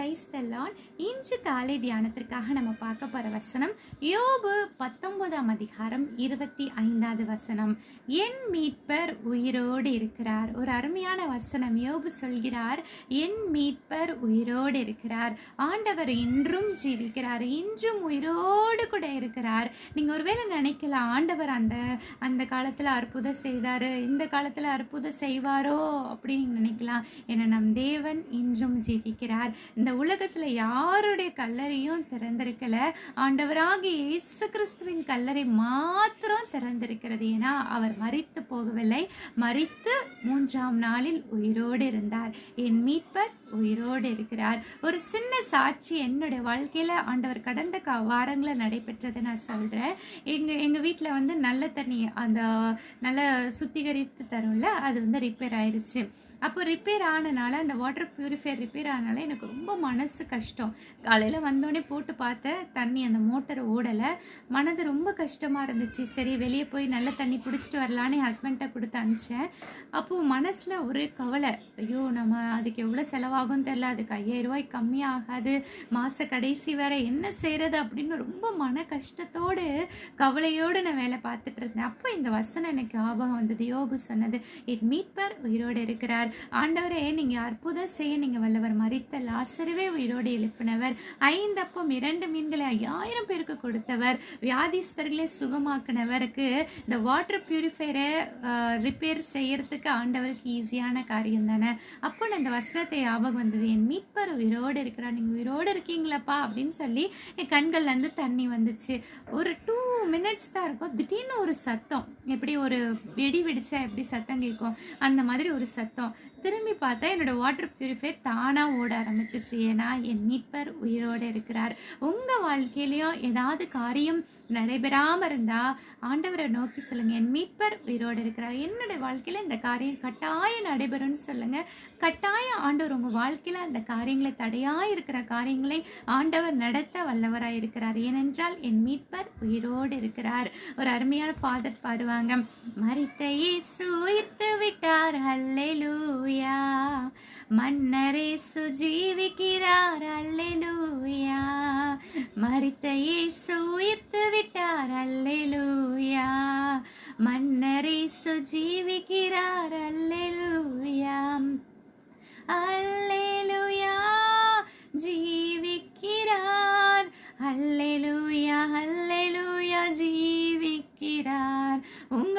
Price தெல்லான் இன்று காலை தியானத்திற்காக நம்ம பார்க்க போகிற வசனம் யோபு பத்தொன்பதாம் அதிகாரம் இருபத்தி ஐந்தாவது வசனம். என் மீட்பர் உயிரோடு இருக்கிறார். ஒரு அருமையான வசனம். யோபு சொல்கிறார் என் மீட்பர் உயிரோடு இருக்கிறார். ஆண்டவர் இன்றும் ஜீவிக்கிறார். இன்றும் உயிரோடு கூட இருக்கிறார். நீங்கள் ஒருவேளை நினைக்கலாம் ஆண்டவர் அந்த அந்த காலத்தில் அற்புதம் செய்தார் இந்த காலத்தில் அற்புதம் செய்வாரோ அப்படின்னு நினைக்கலாம். என நம் தேவன் இன்றும் ஜீவிக்கிறார். இந்த உலகத்தில் யாருடைய கல்லறையும் திறந்திருக்கல? ஆண்டவராகிய இயேசு கிறிஸ்துவின் கல்லறை மாத்திரம் திறந்திருக்கிறது. ஏன்னா அவர் மறித்து போகவில்லை. மறித்து மூன்றாம் நாளில் உயிரோடு இருந்தார். என் மீட்பர் உயிரோடு இருக்கிறார். ஒரு சின்ன சாட்சி என்னுடைய வாழ்க்கையில் ஆண்டவர் கடந்த கா வாரங்களில் நடைபெற்றதை நான் சொல்கிறேன் எங்கள் எங்கள் வீட்டில் வந்து நல்ல தண்ணி அந்த நல்ல சுத்திகரித்து தரும்ல அது வந்து ரிப்பேர் ஆயிடுச்சு அப்போ ரிப்பேர் ஆனனால அந்த வாட்டர் ப்யூரிஃபையர் ரிப்பேர் ஆனனால எனக்கு ரொம்ப மனசு கஷ்டம். காலையில் வந்தோடனே போட்டு பார்த்தேன் தண்ணி அந்த மோட்டர் ஓடலை. மனது ரொம்ப கஷ்டமாக இருந்துச்சு. சரி வெளியே போய் நல்ல தண்ணி பிடிச்சிட்டு வரலான்னு ஹஸ்பண்ட்டை கொடுத்து அனுப்பிச்சேன். அப்போது மனசில் ஒரே கவலை. ஐயோ நம்ம அதுக்கு எவ்வளோ ஆகும் தெரில அதுக்கு ஐயாயிரம் ரூபாய் கம்மியாகாது. மாத கடைசி வேற என்ன செய்கிறது அப்படின்னு ரொம்ப மன கஷ்டத்தோடு கவலையோடு நான் வேலை பார்த்துட்டு இருந்தேன். அப்போ இந்த வசனம் எனக்கு ஞாபகம் வந்தது. யோபு சொன்னது இட் மீட்பர் உயிரோடு இருக்கிறார். ஆண்டவரே நீங்கள் அற்புதம் செய்ய நீங்கள் வல்லவர். மறித்த லாசரவே உயிரோடு எழுப்பினவர். ஐந்தப்பம் இரண்டு மீன்களை ஐயாயிரம் பேருக்கு கொடுத்தவர். வியாதிஸ்தர்களை சுகமாக்கினவருக்கு இந்த வாட்டர் பியூரிஃபையரை ரிப்பேர் செய்யறதுக்கு ஆண்டவருக்கு ஈஸியான காரியம் தானே? அப்போ நான் இந்த வசனத்தை ஞாபகம் வந்தது. என் மீட்பர் உயிரோடு இருக்கிறார். நீங்கள் உயிரோடு இருக்கீங்களாப்பா? அப்படின்னு சொல்லி என் கண்கள்லேருந்து தண்ணி வந்துச்சு. ஒரு டூ மினிட்ஸ் தான் இருக்கும். திடீர்னு ஒரு சத்தம். எப்படி ஒரு வெடி வெடிச்சா எப்படி சத்தம் கேட்கும்? அந்த மாதிரி ஒரு சத்தம். திரும்பி பார்த்தா என்னோட வாட்டர் ப்யூரிஃபை தானாக ஓட ஆரம்பிச்சிருச்சு. ஏன்னா என் மீட்பர் உயிரோடு இருக்கிறார். உங்கள் வாழ்க்கையிலையும் ஏதாவது காரியம் நடைபெறாமல் இருந்தால் ஆண்டவரை நோக்கி சொல்லுங்கள் என் மீட்பர் உயிரோடு இருக்கிறார். என்னுடைய வாழ்க்கையில் இந்த காரியம் கட்டாயம் நடைபெறும்னு சொல்லுங்கள் கட்டாயம் ஆண்டவர் உங்கள் வாழ்க்கையில் அந்த காரியங்களை தடையாக இருக்கிற காரியங்களை ஆண்டவர் நடத்த வல்லவராக இருக்கிறார் ஏனென்றால் என் மீட்பர் உயிரோடு இருக்கிறார். ஒரு அருமையான ஃபாதர் பாடுவாங்க. மறித்த இயேசு உயிர்த்து விட்டார். அல்லேலூயா. மன்னரே சுஜீவிக்கிறார் அல்லேலூயா. மறித்த இயேசு உயிர்த்து விட்டார். அல்லேலூயா. மன்னரே சுஜீவிக்கிறார் அல்லேலூயா அல்லேலூயா.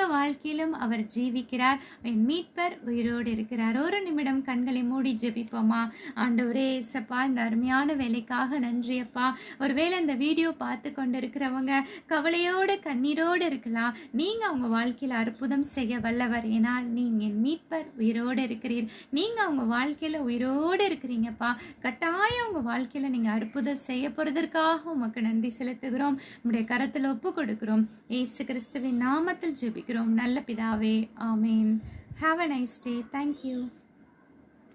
வாழ்க்கையிலும் அவர் ஜீவிக்கிறார். என் மீட்பர் உயிரோடு இருக்கிறார். ஒரு நிமிடம் கண்களை மூடி ஜெபிப்போமா? ஆண்டவரே ஏசப்பா இந்த அருமையான வேலைக்காக நன்றியப்பா ஒருவேளை இந்த வீடியோ பார்த்து கொண்டு இருக்கிறவங்க கவலையோடு கண்ணீரோடு இருக்கலாம். நீங்க அவங்க வாழ்க்கையில் அற்புதம் செய்ய வல்லவர். ஏனால் நீங்க என் மீட்பர் உயிரோடு இருக்கிறீர். நீங்க அவங்க வாழ்க்கையில் உயிரோடு இருக்கிறீங்கப்பா கட்டாயம் உங்க வாழ்க்கையில் நீங்க அற்புதம் செய்ய போறதற்காக உமக்கு நன்றி செலுத்துகிறோம். உங்களுடைய கரத்தில் ஒப்பு கொடுக்கிறோம். ஏசு கிறிஸ்துவின் நாமத்தில் ஜெபிக்கிறோம். അനുഗ്രഹിക്കണമേ നല്ല പിതാവേ amen have a nice day thank you